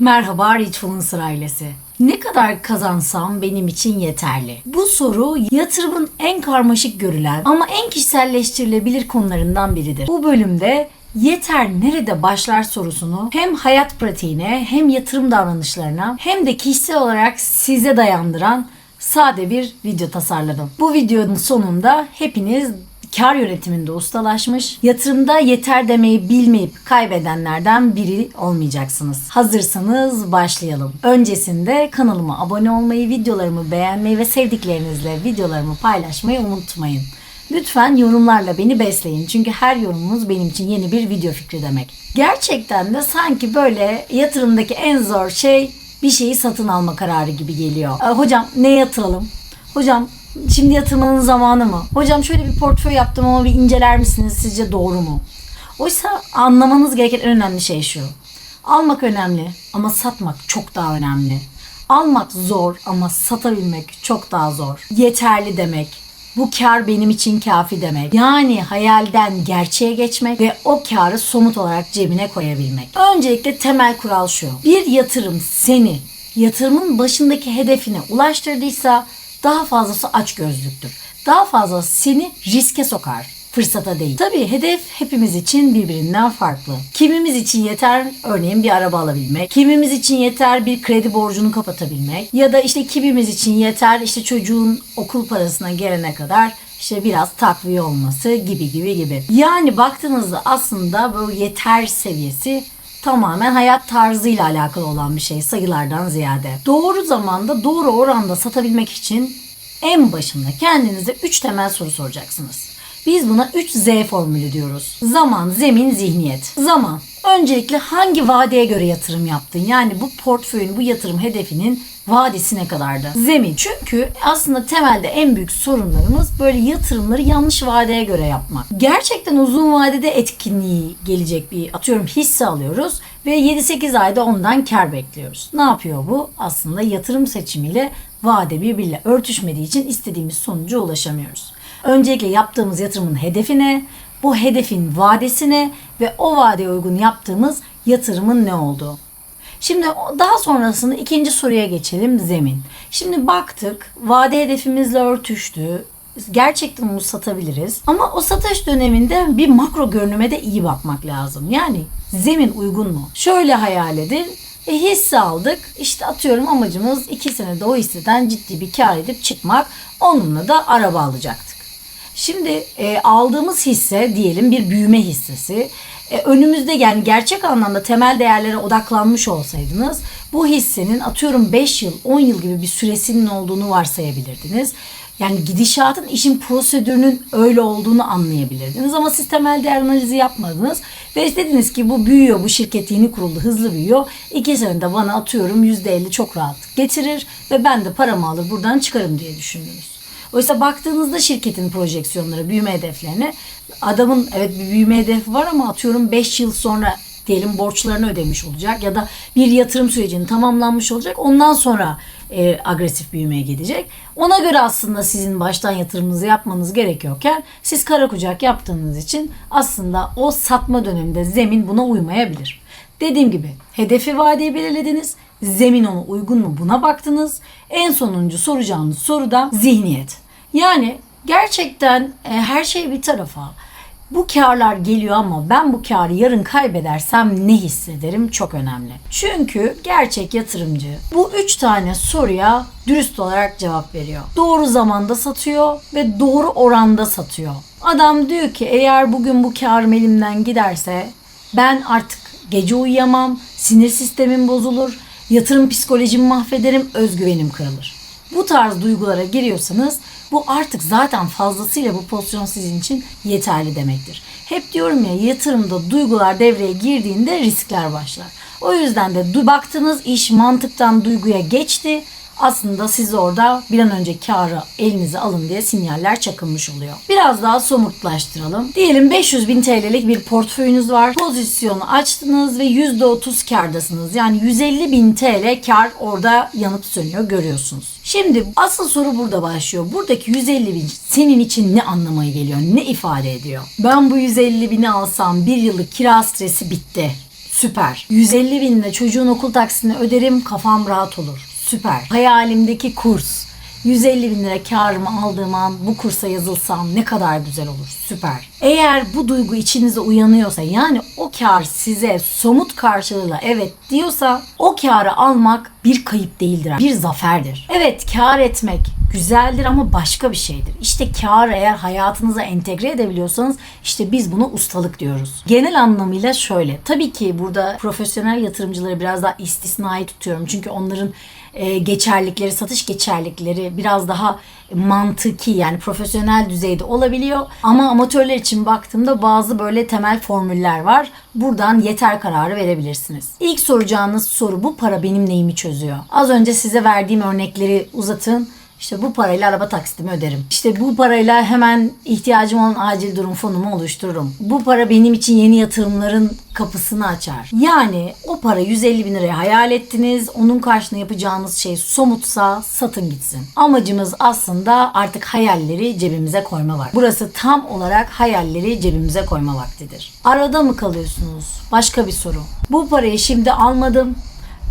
Merhaba Richfluencer ailesi. Ne kadar kazansam benim için yeterli? Bu soru yatırımın en karmaşık görülen ama en kişiselleştirilebilir konularından biridir. Bu bölümde yeter nerede başlar sorusunu hem hayat pratiğine hem yatırım davranışlarına hem de kişisel olarak size dayandıran sade bir video tasarladım. Bu videonun sonunda hepiniz kar yönetiminde ustalaşmış, yatırımda yeter demeyi bilmeyip kaybedenlerden biri olmayacaksınız. Hazırsanız başlayalım. Öncesinde kanalıma abone olmayı, videolarımı beğenmeyi ve sevdiklerinizle videolarımı paylaşmayı unutmayın. Lütfen yorumlarla beni besleyin. Çünkü her yorumunuz benim için yeni bir video fikri demek. Gerçekten de sanki böyle yatırımdaki en zor şey bir şeyi satın alma kararı gibi geliyor. Ee, Hocam ne yatıralım? Hocam şimdi yatırmanın zamanı mı? Hocam şöyle bir portföy yaptım ama bir inceler misiniz? Sizce doğru mu? Oysa anlamanız gereken en önemli şey şu. Almak önemli ama satmak çok daha önemli. Almak zor ama satabilmek çok daha zor. Yeterli demek, bu kar benim için kafi demek. Yani hayalden gerçeğe geçmek ve o karı somut olarak cebine koyabilmek. Öncelikle temel kural şu. Bir yatırım seni yatırımın başındaki hedefine ulaştırdıysa daha fazlası açgözlüktür. Daha fazla seni riske sokar fırsata değil. Tabii hedef hepimiz için birbirinden farklı. Kimimiz için yeter örneğin bir araba alabilmek. Kimimiz için yeter bir kredi borcunu kapatabilmek. Ya da işte kimimiz için yeter işte çocuğun okul parasına gelene kadar işte biraz takviye olması gibi gibi gibi. Yani baktığınızda aslında bu yeter seviyesi tamamen hayat tarzıyla alakalı olan bir şey sayılardan ziyade. Doğru zamanda doğru oranda satabilmek için en başında kendinize 3 temel soru soracaksınız. Biz buna 3Z formülü diyoruz. Zaman, zemin, zihniyet. Zaman. Öncelikle hangi vadeye göre yatırım yaptın? Yani bu portföyün, bu yatırım hedefinin vadesi ne kadardı? Zemin. Çünkü aslında temelde en büyük sorunlarımız böyle yatırımları yanlış vadeye göre yapmak. Gerçekten uzun vadede etkinliği gelecek bir atıyorum hisse alıyoruz ve 7-8 ayda ondan kar bekliyoruz. Ne yapıyor bu? Aslında yatırım seçimiyle vade birbiriyle örtüşmediği için istediğimiz sonuca ulaşamıyoruz. Öncelikle yaptığımız yatırımın hedefine, bu hedefin vadesine ve o vadeye uygun yaptığımız yatırımın ne olduğu. Şimdi daha sonrasında ikinci soruya geçelim zemin. Şimdi baktık vade hedefimizle örtüştü. Gerçekten bunu satabiliriz. Ama o satış döneminde bir makro görünüme de iyi bakmak lazım. Yani zemin uygun mu? Şöyle hayal edin. E, hisse aldık. İşte atıyorum amacımız 2 senede o hisseden ciddi bir kar edip çıkmak. Onunla da araba alacaktık. Şimdi e, aldığımız hisse diyelim bir büyüme hissesi. E, önümüzde yani gerçek anlamda temel değerlere odaklanmış olsaydınız bu hissenin atıyorum 5 yıl 10 yıl gibi bir süresinin olduğunu varsayabilirdiniz. Yani gidişatın işin prosedürünün öyle olduğunu anlayabilirdiniz ama siz temel değer analizi yapmadınız ve dediniz ki bu büyüyor bu şirket yeni kuruldu hızlı büyüyor. İki senede bana atıyorum %50 çok rahat getirir ve ben de paramı alır buradan çıkarım diye düşündünüz. Oysa baktığınızda şirketin projeksiyonları, büyüme hedeflerine adamın evet bir büyüme hedefi var ama atıyorum 5 yıl sonra diyelim borçlarını ödemiş olacak ya da bir yatırım sürecinin tamamlanmış olacak. Ondan sonra e, agresif büyümeye gidecek. Ona göre aslında sizin baştan yatırımınızı yapmanız gerekiyorken siz kara kucak yaptığınız için aslında o satma döneminde zemin buna uymayabilir. Dediğim gibi hedefi vadeyi belirlediniz. Zemin ona uygun mu buna baktınız. En sonuncu soracağınız soru da zihniyet. Yani gerçekten e, her şey bir tarafa. Bu karlar geliyor ama ben bu karı yarın kaybedersem ne hissederim çok önemli. Çünkü gerçek yatırımcı bu üç tane soruya dürüst olarak cevap veriyor. Doğru zamanda satıyor ve doğru oranda satıyor. Adam diyor ki eğer bugün bu karım elimden giderse ben artık gece uyuyamam, sinir sistemim bozulur, yatırım psikolojimi mahvederim, özgüvenim kırılır. Bu tarz duygulara giriyorsanız bu artık zaten fazlasıyla bu pozisyon sizin için yeterli demektir. Hep diyorum ya yatırımda duygular devreye girdiğinde riskler başlar. O yüzden de baktığınız iş mantıktan duyguya geçti. Aslında siz orada bir an önce karı elinize alın diye sinyaller çakılmış oluyor. Biraz daha somutlaştıralım. Diyelim 500 bin TL'lik bir portföyünüz var. Pozisyonu açtınız ve %30 kardasınız. Yani 150 bin TL kar orada yanıp sönüyor görüyorsunuz. Şimdi asıl soru burada başlıyor. Buradaki 150 bin senin için ne anlamaya geliyor? Ne ifade ediyor? Ben bu 150 bini alsam bir yıllık kira stresi bitti Süper. 150 binle çocuğun okul taksini öderim kafam rahat olur. Süper. Hayalimdeki kurs. 150 bin lira karımı aldığım an bu kursa yazılsam ne kadar güzel olur. Süper. Eğer bu duygu içinize uyanıyorsa yani o kar size somut karşılığıyla evet diyorsa o karı almak bir kayıp değildir. Bir zaferdir. Evet kar etmek güzeldir ama başka bir şeydir. İşte kar eğer hayatınıza entegre edebiliyorsanız işte biz buna ustalık diyoruz. Genel anlamıyla şöyle. Tabii ki burada profesyonel yatırımcıları biraz daha istisnai tutuyorum. Çünkü onların e, geçerlikleri, satış geçerlikleri biraz daha mantıki yani profesyonel düzeyde olabiliyor. Ama amatörler için baktığımda bazı böyle temel formüller var. Buradan yeter kararı verebilirsiniz. İlk soracağınız soru bu para benim neyimi çözüyor? Az önce size verdiğim örnekleri uzatın. İşte bu parayla araba taksitimi öderim. İşte bu parayla hemen ihtiyacım olan acil durum fonumu oluştururum. Bu para benim için yeni yatırımların kapısını açar. Yani o para 150 bin liraya hayal ettiniz. Onun karşına yapacağınız şey somutsa satın gitsin. Amacımız aslında artık hayalleri cebimize koyma var. Burası tam olarak hayalleri cebimize koyma vaktidir. Arada mı kalıyorsunuz? Başka bir soru. Bu parayı şimdi almadım.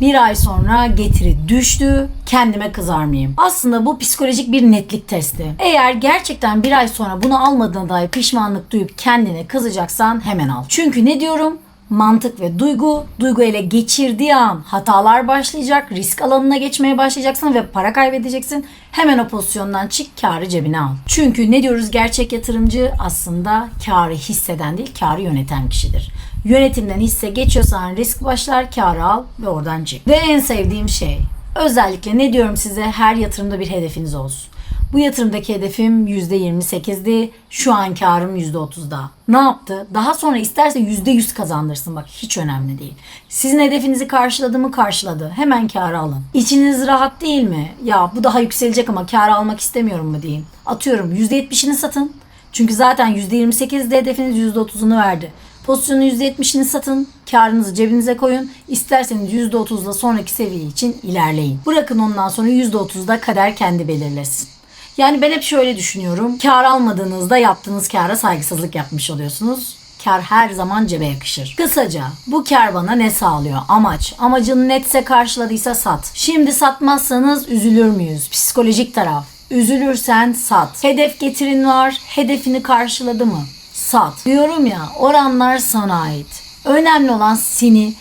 Bir ay sonra getiri düştü. Kendime kızar mıyım? Aslında bu psikolojik bir netlik testi. Eğer gerçekten bir ay sonra bunu almadığına dair pişmanlık duyup kendine kızacaksan hemen al. Çünkü ne diyorum? Mantık ve duygu, duygu ele geçirdiği an hatalar başlayacak, risk alanına geçmeye başlayacaksın ve para kaybedeceksin. Hemen o pozisyondan çık, karı cebine al. Çünkü ne diyoruz gerçek yatırımcı aslında karı hisseden değil, karı yöneten kişidir. Yönetimden hisse geçiyorsan risk başlar, karı al ve oradan çık. Ve en sevdiğim şey, özellikle ne diyorum size her yatırımda bir hedefiniz olsun. Bu yatırımdaki hedefim %28'di. Şu an karım %30'da. Ne yaptı? Daha sonra isterse %100 kazandırsın. Bak hiç önemli değil. Sizin hedefinizi karşıladı mı karşıladı. Hemen karı alın. İçiniz rahat değil mi? Ya bu daha yükselecek ama karı almak istemiyorum mu deyin. Atıyorum %70'ini satın. Çünkü zaten %28'de hedefiniz %30'unu verdi. Pozisyonun %70'ini satın, karınızı cebinize koyun. İsterseniz %30'la sonraki seviye için ilerleyin. Bırakın ondan sonra %30'da kader kendi belirlesin. Yani ben hep şöyle düşünüyorum. Kar almadığınızda yaptığınız kara saygısızlık yapmış oluyorsunuz. Kar her zaman cebe yakışır. Kısaca bu kar bana ne sağlıyor? Amaç. Amacın netse karşıladıysa sat. Şimdi satmazsanız üzülür müyüz? Psikolojik taraf. Üzülürsen sat. Hedef getirin var. Hedefini karşıladı mı? Sat. Diyorum ya oranlar sana ait. Önemli olan seni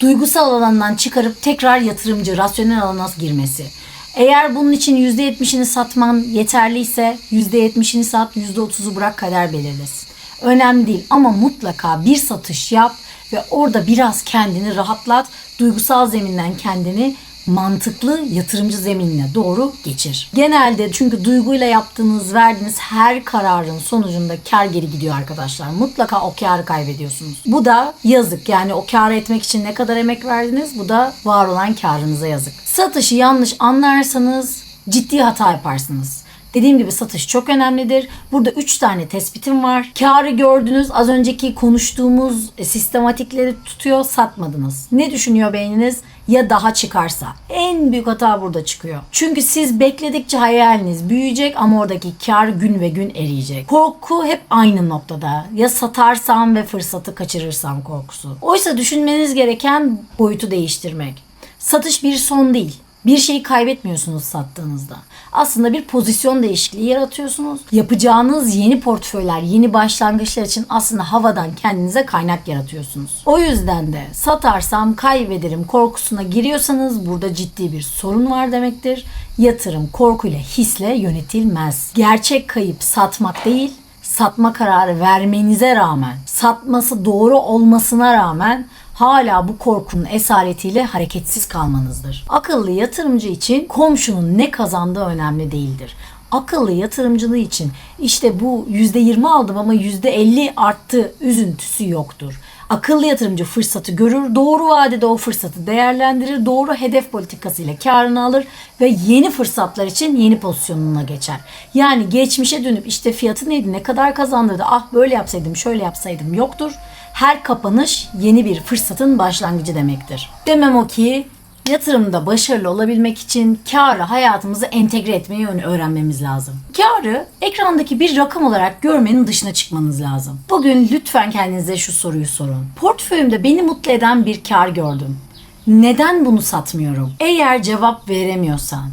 duygusal alandan çıkarıp tekrar yatırımcı, rasyonel alana girmesi. Eğer bunun için %70'ini satman yeterliyse %70'ini sat, %30'u bırak kader belirlesin. Önemli değil ama mutlaka bir satış yap ve orada biraz kendini rahatlat. Duygusal zeminden kendini mantıklı yatırımcı zeminine doğru geçir. Genelde çünkü duyguyla yaptığınız, verdiğiniz her kararın sonucunda kar geri gidiyor arkadaşlar. Mutlaka o karı kaybediyorsunuz. Bu da yazık. Yani o kar etmek için ne kadar emek verdiniz? Bu da var olan karınıza yazık. Satışı yanlış anlarsanız ciddi hata yaparsınız. Dediğim gibi satış çok önemlidir. Burada 3 tane tespitim var. Karı gördünüz. Az önceki konuştuğumuz e, sistematikleri tutuyor. Satmadınız. Ne düşünüyor beyniniz? Ya daha çıkarsa. En büyük hata burada çıkıyor. Çünkü siz bekledikçe hayaliniz büyüyecek ama oradaki kar gün ve gün eriyecek. Korku hep aynı noktada. Ya satarsam ve fırsatı kaçırırsam korkusu. Oysa düşünmeniz gereken boyutu değiştirmek. Satış bir son değil. Bir şeyi kaybetmiyorsunuz sattığınızda. Aslında bir pozisyon değişikliği yaratıyorsunuz. Yapacağınız yeni portföyler, yeni başlangıçlar için aslında havadan kendinize kaynak yaratıyorsunuz. O yüzden de satarsam kaybederim korkusuna giriyorsanız burada ciddi bir sorun var demektir. Yatırım korkuyla, hisle yönetilmez. Gerçek kayıp satmak değil, satma kararı vermenize rağmen, satması doğru olmasına rağmen hala bu korkunun esaretiyle hareketsiz kalmanızdır. Akıllı yatırımcı için komşunun ne kazandığı önemli değildir. Akıllı yatırımcılığı için işte bu %20 aldım ama %50 arttı üzüntüsü yoktur. Akıllı yatırımcı fırsatı görür, doğru vadede o fırsatı değerlendirir, doğru hedef politikasıyla karını alır ve yeni fırsatlar için yeni pozisyonuna geçer. Yani geçmişe dönüp işte fiyatı neydi, ne kadar kazandırdı, ah böyle yapsaydım, şöyle yapsaydım yoktur. Her kapanış yeni bir fırsatın başlangıcı demektir. Demem o ki Yatırımda başarılı olabilmek için karı hayatımıza entegre etmeyi öğrenmemiz lazım. Karı ekrandaki bir rakam olarak görmenin dışına çıkmanız lazım. Bugün lütfen kendinize şu soruyu sorun. Portföyümde beni mutlu eden bir kar gördüm. Neden bunu satmıyorum? Eğer cevap veremiyorsan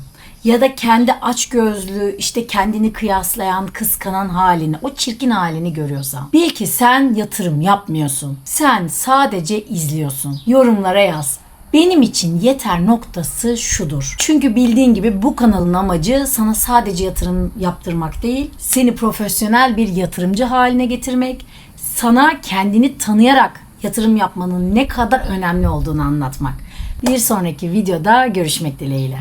ya da kendi açgözlü, işte kendini kıyaslayan, kıskanan halini, o çirkin halini görüyorsan bil ki sen yatırım yapmıyorsun. Sen sadece izliyorsun. Yorumlara yaz. Benim için yeter noktası şudur. Çünkü bildiğin gibi bu kanalın amacı sana sadece yatırım yaptırmak değil, seni profesyonel bir yatırımcı haline getirmek, sana kendini tanıyarak yatırım yapmanın ne kadar önemli olduğunu anlatmak. Bir sonraki videoda görüşmek dileğiyle.